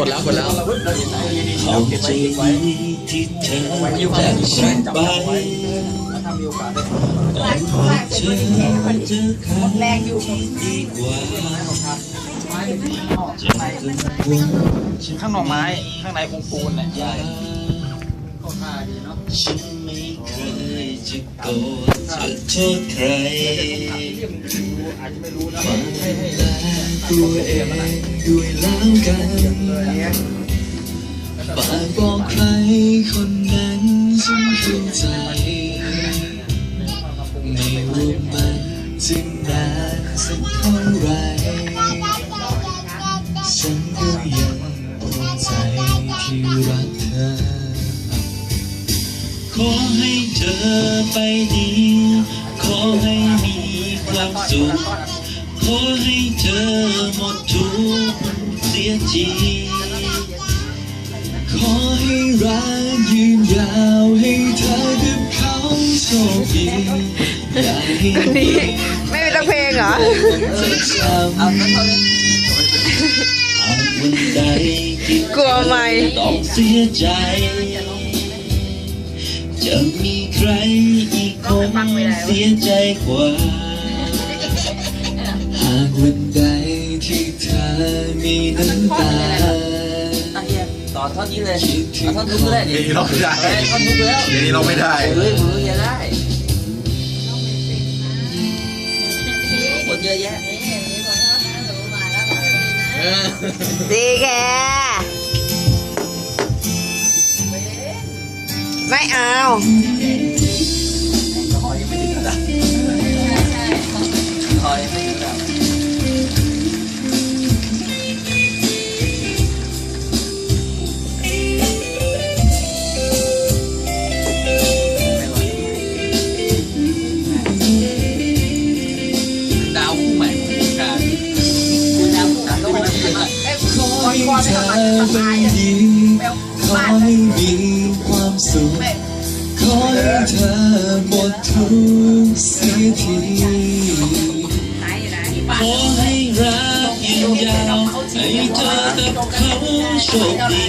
กดแล้วกดแล้วเขาใจดีที่เธอจากฉันไปก่อนพบเธอเจอใครที่ดีกว่าจะกังวลจะข้างหน่อไม้ข้างในคงปูนเนี่ย ยากฉันไม่เคยจะโกรธจะโทษใครฟังแลตัวเองด้วยแล้วกันฝากบอกใครคนนั้นฉันเข้าใจ ขอให้เธอไปดี ขอให้มีความสุข ขอให้เธอหมดทุกข์เสียทีขอให้รักยืนยาวให้เธอกับเขาโชคดีอย่าให้คนนี้ไม่มีตั้งเพลงเหรอเธอช้ำหากวันใดที่กลัวไหม ต้องเสียใจ จะมีใครอีกคนเสียใจกว่า หากวันใดที่เธอมีน้ำตาต่อท่อนนี้เลยคิดถึงเอาท่อนทุกก็ได้ดิเดี๋ยวนี้เราไม่ได้เอ้ยท่อนทุกแล้วเดี๋ยวนี้เราไม่ได้เฮ้ยมืออย่าได้คนเยอะแยะดีแก ไม่เอาคอยไม่ถึงระดับคอยไม่ถึงระดับดาวคู่ใหม่ของวงการดาวคู่ก็ไม่ได้ขอให้เธอเป็น สุข ขอให้เธอหมดทุกข์เสียทีขอให้รักยืนยาวให้เธอกับเขาโชคดี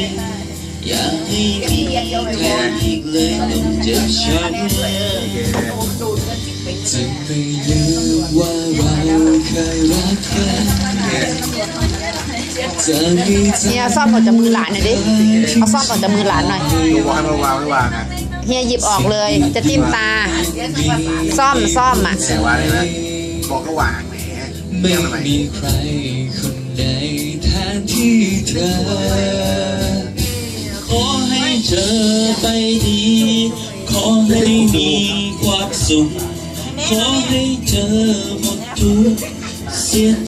อย่าให้มีใครอีกเลยต้องเจ็บช้ำจะไม่ลืมว่าเราเคยรักกัน เธอเฮียซ่อมออกจากมือหลานหน่อยดิเอาซ่อมออกจากมือหลานหน่อยว่าให้มาวางไม่วางอะเฮียหยิบออกเลย จะจิ้มตา ซ่อมซ่อมอะแต่ว่าอะไรนะบอกก็วางแหมไม่เรียกทำไมมีใครคนใดแทนที่เธอขอให้เธอไปดีขอให้มีความสุขขอให้เธอหมดทุกข์เสีย